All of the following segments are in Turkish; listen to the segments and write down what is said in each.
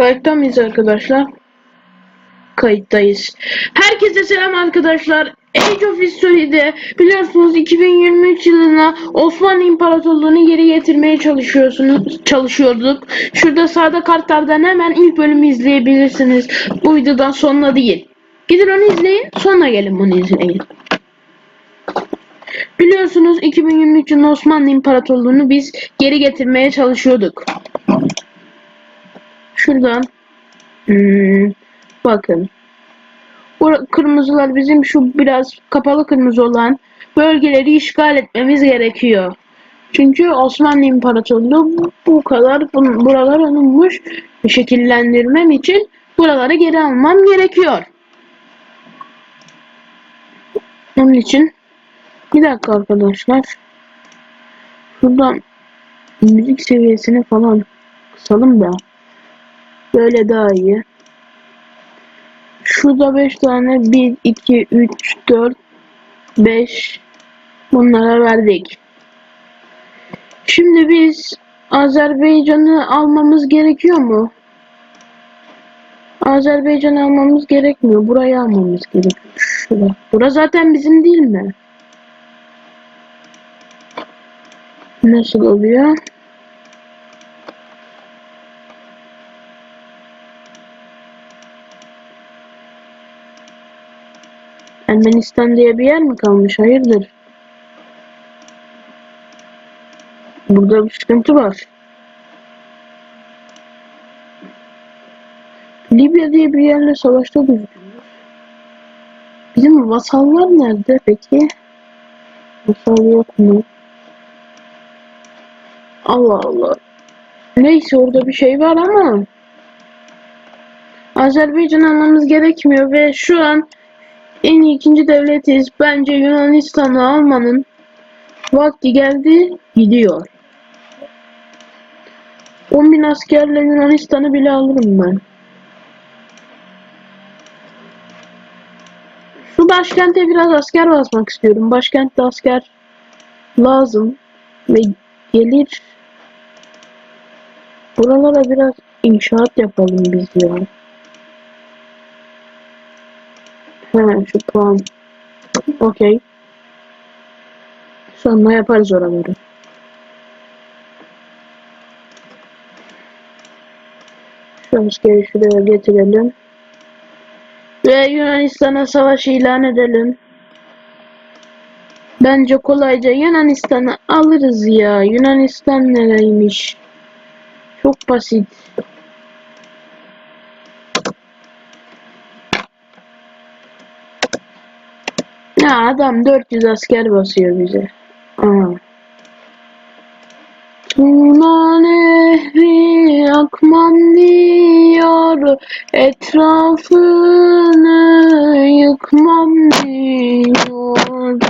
Kayıtta mıyız arkadaşlar? Kayıttayız. Herkese selam arkadaşlar. Age of History'de biliyorsunuz 2023 yılına Osmanlı İmparatorluğu'nu geri getirmeye çalışıyorsunuz, çalışıyorduk. Şurada sağda kartlardan hemen ilk bölümü izleyebilirsiniz. Bu videodan sonra değil. Gidin onu izleyin, sonra gelin bunu izleyin. Biliyorsunuz 2023 yılında Osmanlı İmparatorluğu'nu biz geri getirmeye çalışıyorduk. Şuradan hmm, bakın. Kırmızılar bizim şu biraz kapalı kırmızı olan bölgeleri işgal etmemiz gerekiyor. Çünkü Osmanlı İmparatorluğu bu kadar bu- buralar alınmış şekillendirmem için buraları geri almam gerekiyor. Onun için bir dakika arkadaşlar. Şuradan müzik seviyesini falan kısalım da böyle daha iyi. Şurada 5 tane 1, 2, 3, 4, 5 bunlara verdik. Şimdi biz Azerbaycan'ı almamız gerekiyor mu? Azerbaycan'ı almamız gerekmiyor. Burayı almamız gerekiyor. Şurada. Bura zaten bizim değil mi? Nasıl oluyor? Ermenistan diye bir yer mi kalmış? Hayırdır? Burada bir sıkıntı var. Libya diye bir yerle savaşta gözüküyor. Bizim vasallar nerede peki? Vasal yok mu? Allah Allah. Neyse orada bir şey var ama Azerbaycan almamız gerekmiyor ve şu an en iyi ikinci devletiz. Bence Yunanistan'ı almanın vakti geldi gidiyor. 10 bin askerle Yunanistan'ı bile alırım ben. Şu başkente biraz asker basmak istiyorum. Başkentte asker lazım ve gelir. Buralara biraz inşaat yapalım biz ya. He şu puan. Okey. Sonra yaparız oraları. Şu askeri getirelim. Ve Yunanistan'a savaş ilan edelim. Bence kolayca Yunanistan'ı alırız ya. Yunanistan nereymiş? Çok basit. Ya adam 400 asker basıyor bize. Tuna nehri akmam diyor Etrafını yıkmam diyor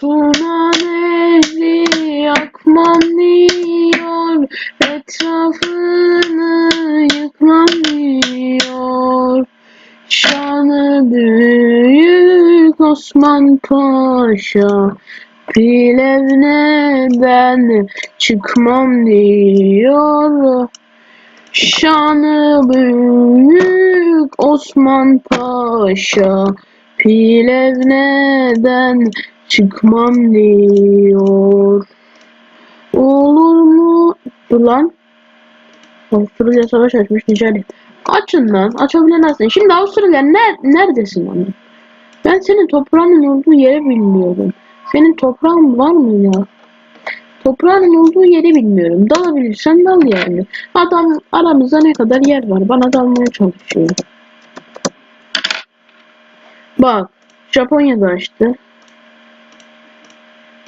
Tuna nehri akmam diyor Etrafını yıkmam diyor Şanı büyük Osman Paşa Pilevne'den çıkmam diyor Şanı büyük Osman Paşa Pilevne'den çıkmam diyor Olur mu? Dur lan Avusturya savaş açmış Nijerya. Açın lan. Açabilemezsin. Şimdi Avusturya ner neredesin lan? Ben senin toprağının olduğu yeri bilmiyorum. Senin toprağın var mı ya? Toprağının olduğu yeri bilmiyorum. Dalabilirsen dal yani. Adam aramızda ne kadar yer var. Bana dalmaya çalışıyor. Bak. Japonya'da açtı.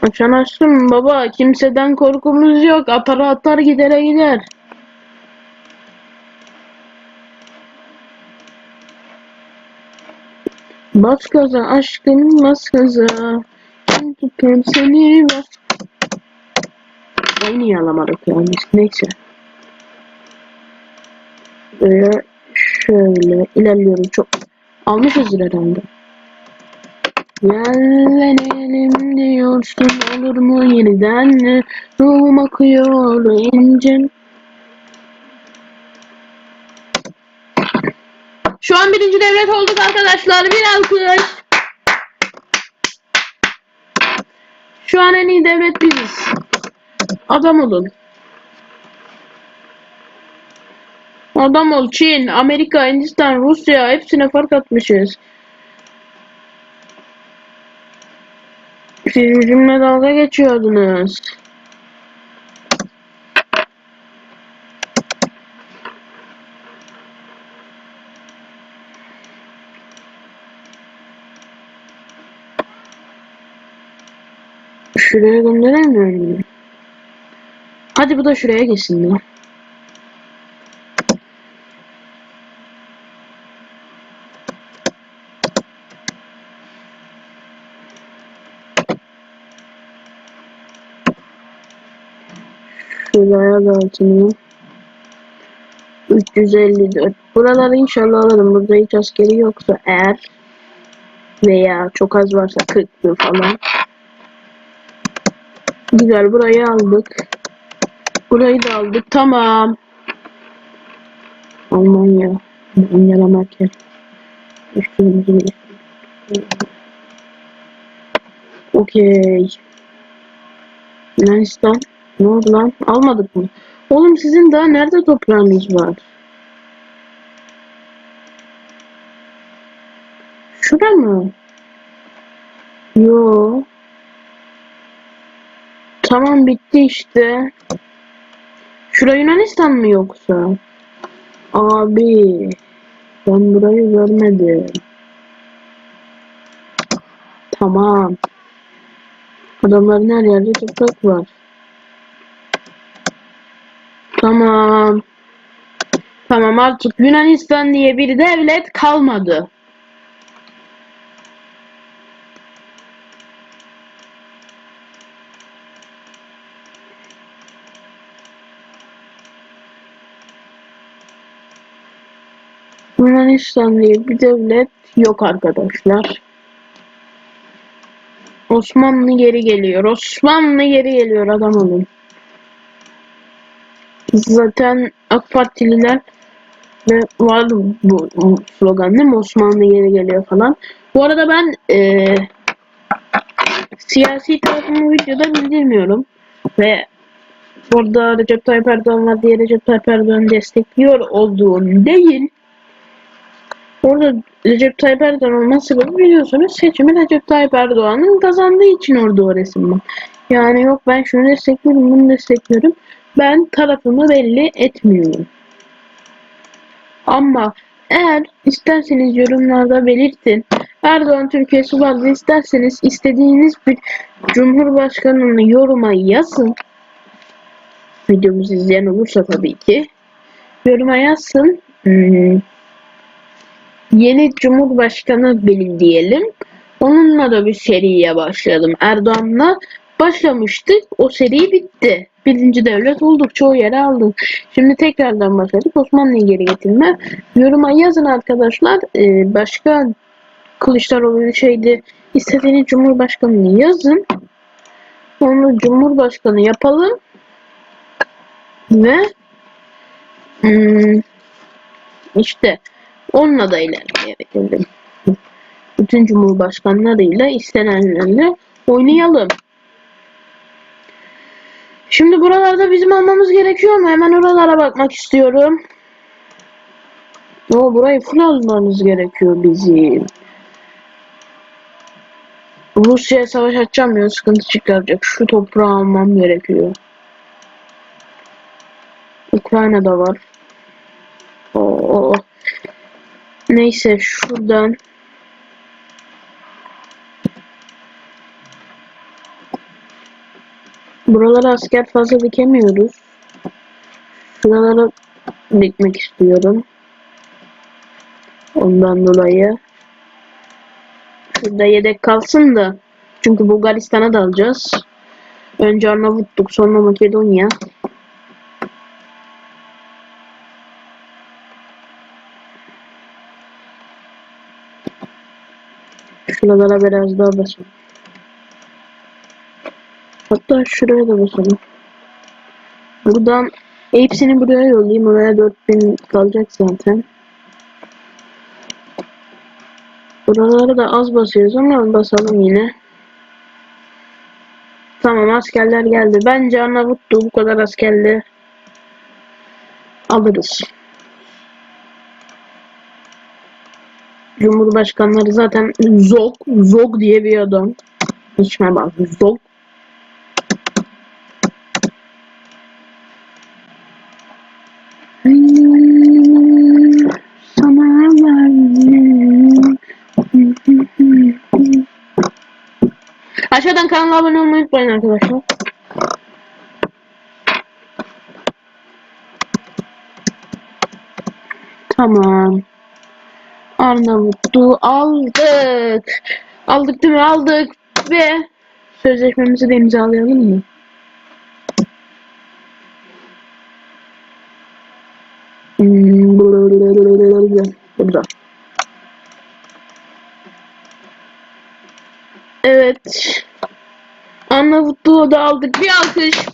Açan açtım baba. Kimseden korkumuz yok. Atar atar gidere gider. Bas gaza aşkım bas gaza. Kim tutar seni bas. Ay niye alamadık yani neyse. Böyle şöyle ilerliyorum çok. Almışızdır herhalde. Yerlenelim diyorsun olur mu yeniden ruhum akıyor incin. Şu an birinci devlet olduk arkadaşlar. Bir alkış. Şu an en iyi devlet biziz. Adam olun. Adam ol. Çin, Amerika, Hindistan, Rusya hepsine fark atmışız. Siz bizimle dalga geçiyordunuz. Şuraya gönderemiyor muyum? Hadi bu da şuraya geçsin ya. Şuraya da atayım. 354. Buraları inşallah alırım. Burada hiç askeri yoksa eğer veya çok az varsa 40 falan. Güzel burayı aldık. Burayı da aldık. Tamam. Almanya. Angela Merkel. Üstümüzü Okey. Yunanistan. Ne oldu lan? Almadık mı? Oğlum sizin daha nerede toprağınız var? Şurada mı? Yo. Tamam bitti işte. Şura Yunanistan mı yoksa? Abi. Ben burayı görmedim. Tamam. Adamların her yerde toprak var. Tamam. Tamam artık Yunanistan diye bir devlet kalmadı. Yunanistan diye bir devlet yok arkadaşlar. Osmanlı geri geliyor. Osmanlı geri geliyor adam olun. Zaten AK Partililer ve vardı bu slogan değil mi? Osmanlı geri geliyor falan. Bu arada ben e, siyasi tarafımı videoda bildirmiyorum. Ve burada Recep Tayyip Erdoğan var diye Recep Tayyip Erdoğan'ı destekliyor olduğum değil. Orada Recep Tayyip Erdoğan olma sebebi biliyorsunuz seçimi Recep Tayyip Erdoğan'ın kazandığı için orada o resim var. Yani yok ben şunu destekliyorum bunu destekliyorum. Ben tarafımı belli etmiyorum. Ama eğer isterseniz yorumlarda belirtin. Erdoğan Türkiye'si vardı isterseniz istediğiniz bir Cumhurbaşkanını yoruma yazın. Videomuzu izleyen olursa tabii ki. Yoruma yazsın. Hmm. Yeni Cumhurbaşkanı belirleyelim. Onunla da bir seriye başlayalım. Erdoğan'la başlamıştık. O seri bitti. Birinci devlet olduk. Çoğu yere aldık. Şimdi tekrardan başladık. Osmanlı'yı geri getirme. Yoruma yazın arkadaşlar. Ee, başka Kılıçdaroğlu şeydi. İstediğiniz Cumhurbaşkanı'nı yazın. Onu Cumhurbaşkanı yapalım. Ve hmm, işte onunla da ilerleyelim. Bütün Cumhurbaşkanlarıyla istenenlerle oynayalım. Şimdi buralarda bizim almamız gerekiyor mu? Hemen oralara bakmak istiyorum. O burayı full almamız gerekiyor bizim. Rusya'ya savaş açacağım ya sıkıntı çıkaracak. Şu toprağı almam gerekiyor. Ukrayna'da var. Oo. Neyse şuradan Buralara asker fazla dikemiyoruz. Şuralara dikmek istiyorum. Ondan dolayı. Şurada yedek kalsın da. Çünkü Bulgaristan'a da alacağız. Önce Arnavutluk sonra Makedonya. Şuralara biraz daha basalım. Hatta şuraya da basalım. Buradan hepsini buraya yollayayım. Oraya 4000 kalacak zaten. Buraları da az basıyoruz ama basalım yine. Tamam askerler geldi. Bence Arnavutlu bu kadar askerle alırız. Cumhurbaşkanları zaten Zog, Zog diye bir adam. İçme bak Zog. Sana verdim. Aşağıdan kanala abone olmayı unutmayın arkadaşlar. Tamam. Arnavutluğu aldık. Aldık değil mi? Aldık. Ve sözleşmemizi de imzalayalım mı? Hmm. Evet. Arnavutluğu da aldık. Bir alkış.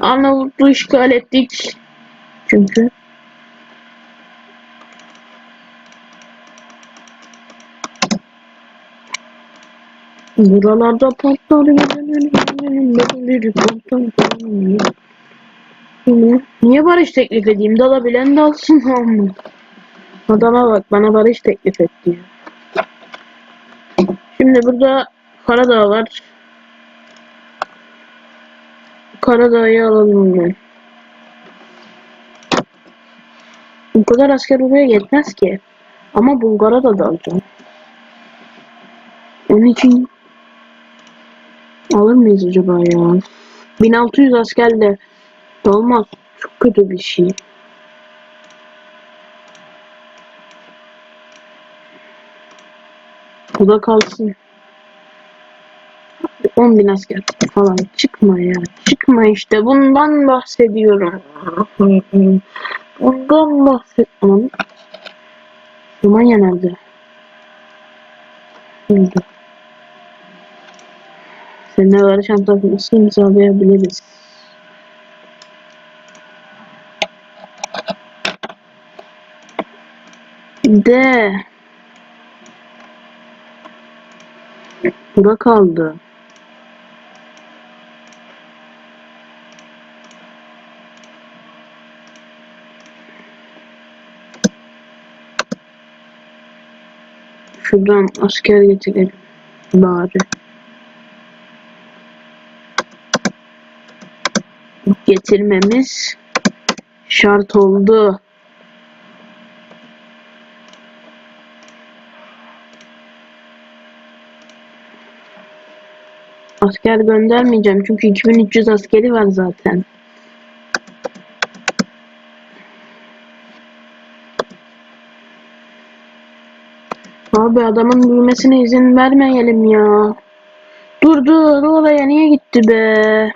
Arnavutluğu işgal ettik. Çünkü. Buralarda patlar patlar. Niye barış teklif edeyim? Dalabilen dalsın ama. Adama bak bana barış teklif et diyor. Şimdi burada Karadağ var. Karadağ'ı alalım ben. Bu kadar asker oraya yetmez ki. Ama Bulgar'a da dalacağım. Onun için alır mıyız acaba ya? 1600 askerle olmaz. Çok kötü bir şey. Bu da kalsın. 10 bin asker falan çıkma ya. Çıkma işte. Bundan bahsediyorum. Bundan bahsediyorum. Romanya nerede? Burada. Barış antlaşması imzalayabiliriz. De. Bura kaldı. Şuradan asker getirelim bari. Getirmemiz şart oldu. Asker göndermeyeceğim çünkü 2300 askeri var zaten. Abi adamın büyümesine izin vermeyelim ya. Dur dur oraya niye gitti be?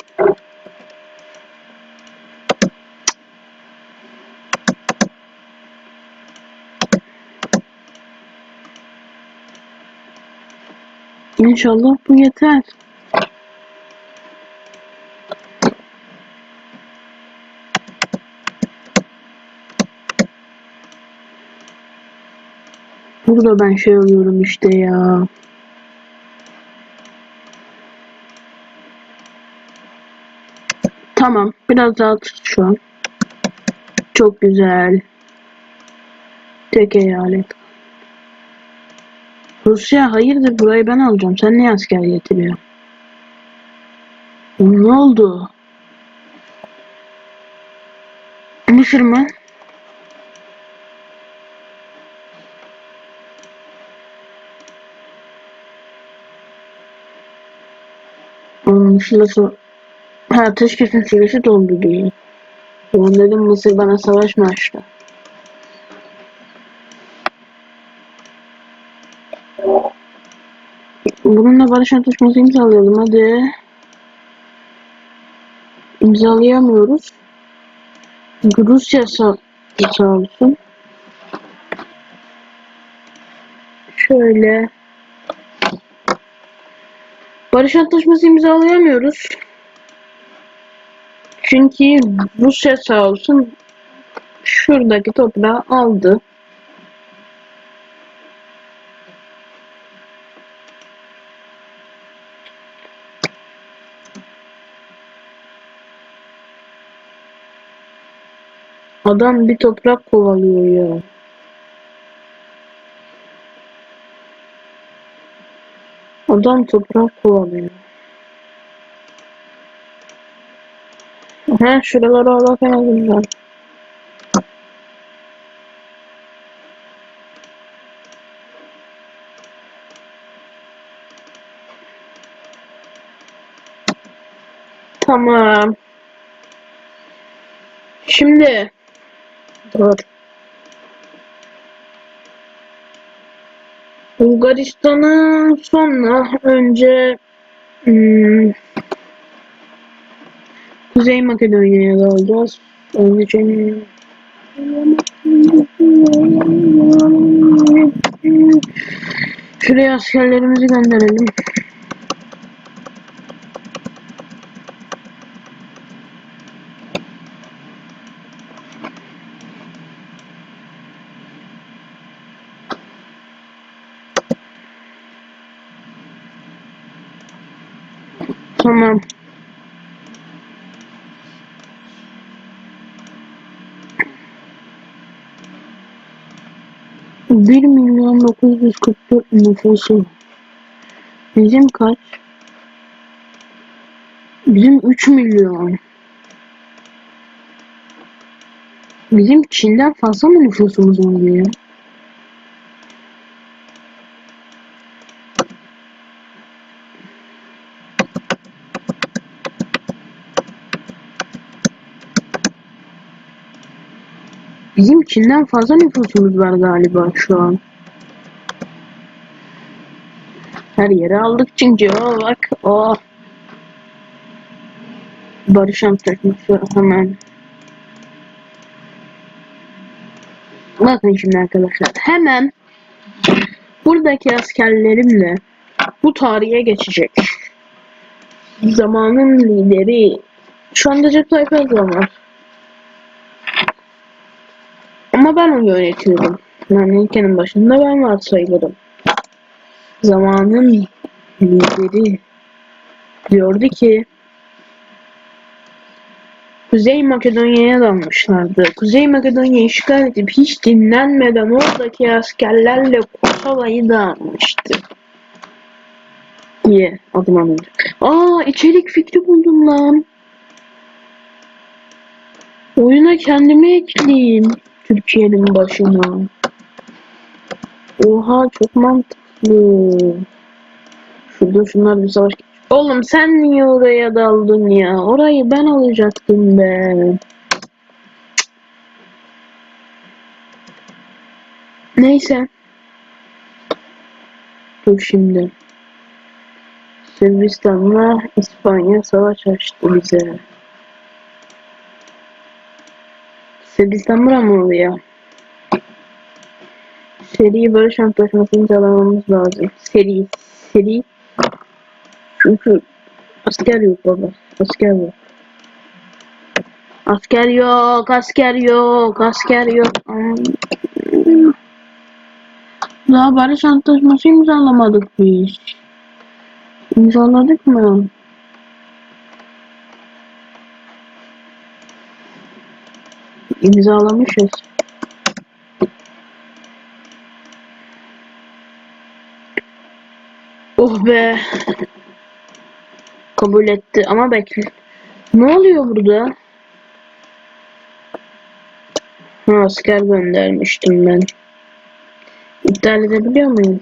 İnşallah bu yeter. Burada ben şey alıyorum işte ya. Tamam. Biraz daha tut şu an. Çok güzel. Tek eyalet. Rusya hayırdır burayı ben alacağım. Sen niye asker getiriyorsun? Ne oldu? Mısır mı? Onun sırası... Ha ateşkesin süresi doldu diyor. Ben dedim Mısır bana savaş mı açtı? Bununla barış antlaşması imzalayalım hadi. İmzalayamıyoruz. Rusya sağ, sağ olsun. Şöyle. Barış antlaşması imzalayamıyoruz. Çünkü Rusya sağ olsun şuradaki toprağı aldı. Adam bir toprak kovalıyor ya. Adam toprak kovalıyor. He şuraları alak en azından. Tamam. Şimdi dur. Bulgaristan'ı sonra önce hmm, Kuzey Makedonya'ya dalacağız. Önce Şuraya askerlerimizi gönderelim. Tamam. Bir milyon dokuz yüz nüfusu. Bizim kaç? Bizim 3 milyon. Bizim Çin'den fazla mı nüfusumuz oluyor? Bizim Çin'den fazla nüfusumuz var galiba şu an. Her yere aldık çünkü o bak o. Barış Antlaşması hemen. Bakın şimdi arkadaşlar hemen buradaki askerlerimle bu tarihe geçecek. Zamanın lideri şu anda Tayyip Erdoğan var. Ama ben onu yönetiyorum. Yani ülkenin başında ben var sayılırım. Zamanın lideri diyordu ki Kuzey Makedonya'ya dalmışlardı. Kuzey Makedonya işgal edip hiç dinlenmeden oradaki askerlerle Kosova'yı dağıtmıştı. diye adım alındı. Aa içerik fikri buldum lan. Oyuna kendimi ekleyeyim. Türkiye'nin başına. Oha çok mantıklı. Şurada şunlar bir savaş. Oğlum sen niye oraya daldın ya? Orayı ben alacaktım be. Neyse. Dur şimdi. Sırbistan'la İspanya savaş açtı bize. Sırbistan bura mı oluyor? Seri barış antlaşması imzalamamız lazım. Seri. Seri. Çünkü asker yok baba. Asker yok. Asker yok. Asker yok. Asker yok. Daha barış antlaşması imzalamadık biz. İmzaladık mı? İmzalamışız. Oh be. Kabul etti ama bekle. Ne oluyor burada? Ha asker göndermiştim ben. İptal edebiliyor muyum?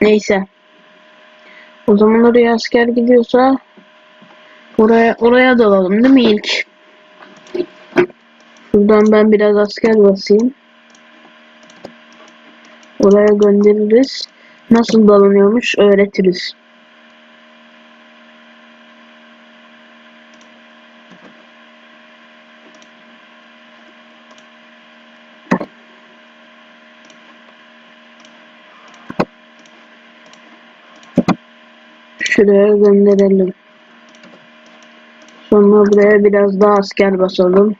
Neyse. O zaman oraya asker gidiyorsa oraya oraya dalalım değil mi ilk? Şuradan ben biraz asker basayım. Oraya göndeririz. Nasıl dalınıyormuş öğretiriz. Şuraya gönderelim. Sonra buraya biraz daha asker basalım.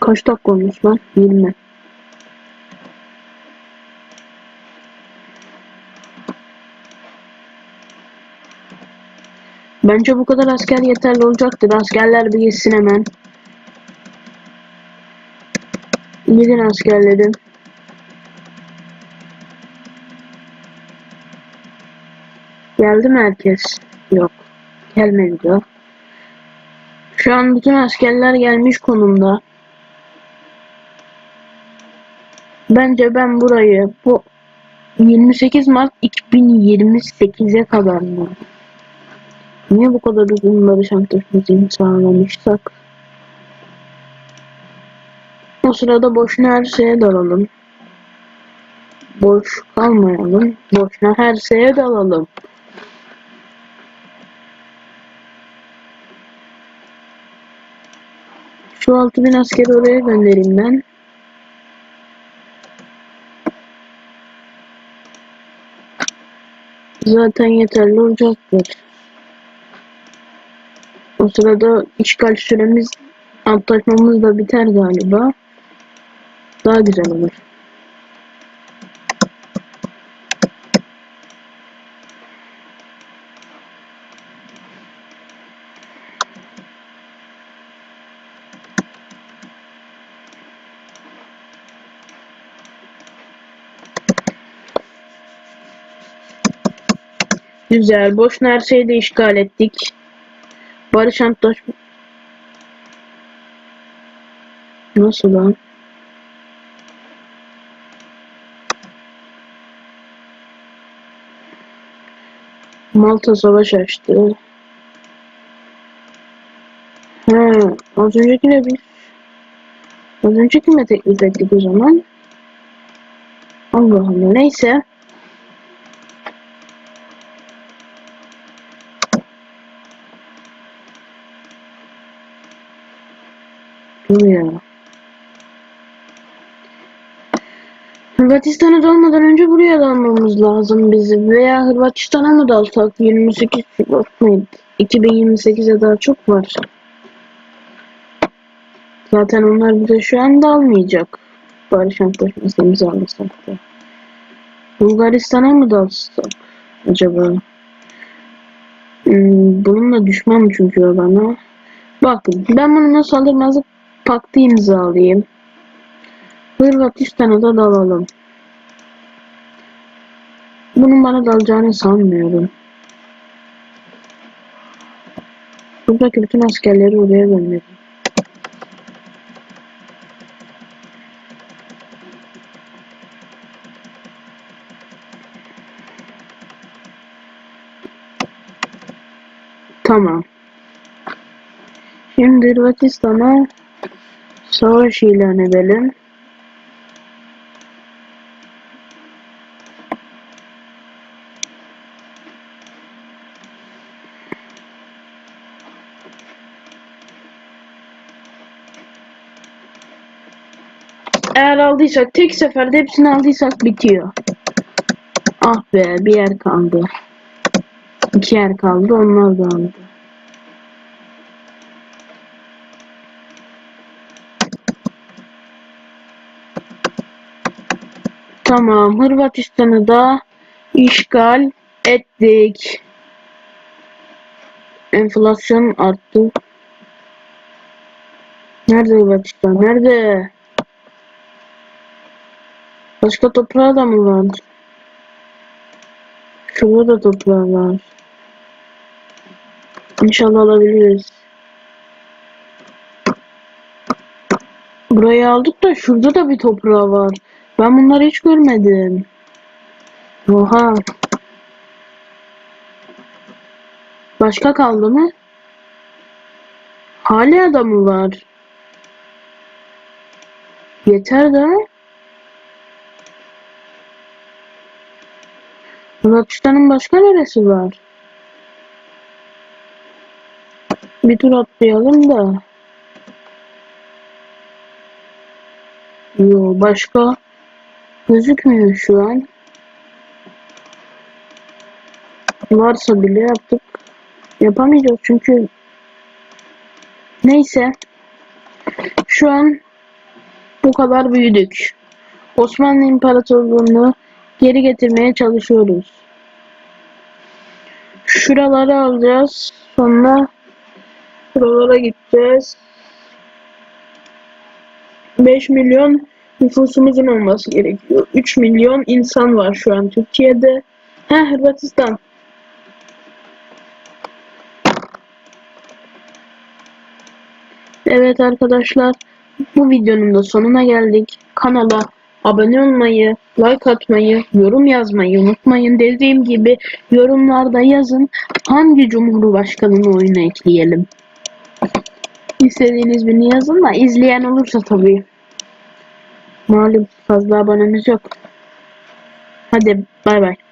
Kaç dakika olmuş lan? 20. Bence bu kadar asker yeterli olacaktır. Askerler bir gitsin hemen. Gidin askerlerim. Geldi mi herkes? Yok. Gelmedi diyor. Şu an bütün askerler gelmiş konumda. Bence ben burayı bu 28 Mart 2028'e kadar mı? Niye bu kadar uzun barış antlaşması imzalamışsak? O sırada boşuna her şeye dalalım. Boş kalmayalım. Boşuna her şeye dalalım. Şu 6000 askeri oraya göndereyim ben. Zaten yeterli olacaktır. O sırada işgal süremiz antlaşmamız da biter galiba. Daha güzel olur. Güzel. Boşuna her şeyi de işgal ettik. Barış antlaşma... Nasıl lan? Malta savaş açtı. Ha, az öncekine biz az öncekine teklif ettik o zaman. Allah Allah neyse. Dur ya. Hırvatistan'a dalmadan önce buraya dalmamız lazım bizim. Veya Hırvatistan'a mı dalsak? 28 Şubat mıydı? 2028'e daha çok var. Zaten onlar bize şu an dalmayacak. Barış Antlaşması imzalasak da. Bulgaristan'a mı dalsak acaba? Hmm, bununla düşman çünkü bana. Bakın ben bununla saldırmazlık paktı imzalayayım. Hırvatistan'a da dalalım. Bunun bana dalacağını sanmıyorum. Buradaki bütün askerleri oraya gönderin. Tamam. Şimdi Hırvatistan'a savaş ilan edelim. Eğer aldıysak tek seferde hepsini aldıysak bitiyor. Ah be bir yer kaldı. İki yer kaldı onlar da aldı. Tamam Hırvatistan'ı da işgal ettik. Enflasyon arttı. Nerede Hırvatistan? Nerede? Başka toprağı da mı var? Şurada da toprağı var. İnşallah alabiliriz. Burayı aldık da şurada da bir toprağı var. Ben bunları hiç görmedim. Oha. Başka kaldı mı? Hala da mı var? Yeter de. Hırvatistan'ın başka neresi var? Bir tur atlayalım da. Yo başka gözükmüyor şu an. Varsa bile yaptık. Yapamayacağız çünkü neyse. Şu an bu kadar büyüdük. Osmanlı İmparatorluğu'nu geri getirmeye çalışıyoruz. Şuraları alacağız. sonra buralara gideceğiz. 5 milyon nüfusumuzun olması gerekiyor. 3 milyon insan var şu an Türkiye'de. Ha Hırvatistan. Evet arkadaşlar bu videonun da sonuna geldik. Kanala abone olmayı, like atmayı, yorum yazmayı unutmayın. Dediğim gibi yorumlarda yazın hangi cumhurbaşkanını oyuna ekleyelim. İstediğiniz birini yazın da izleyen olursa tabii. Malum fazla abonemiz yok. Hadi bay bay.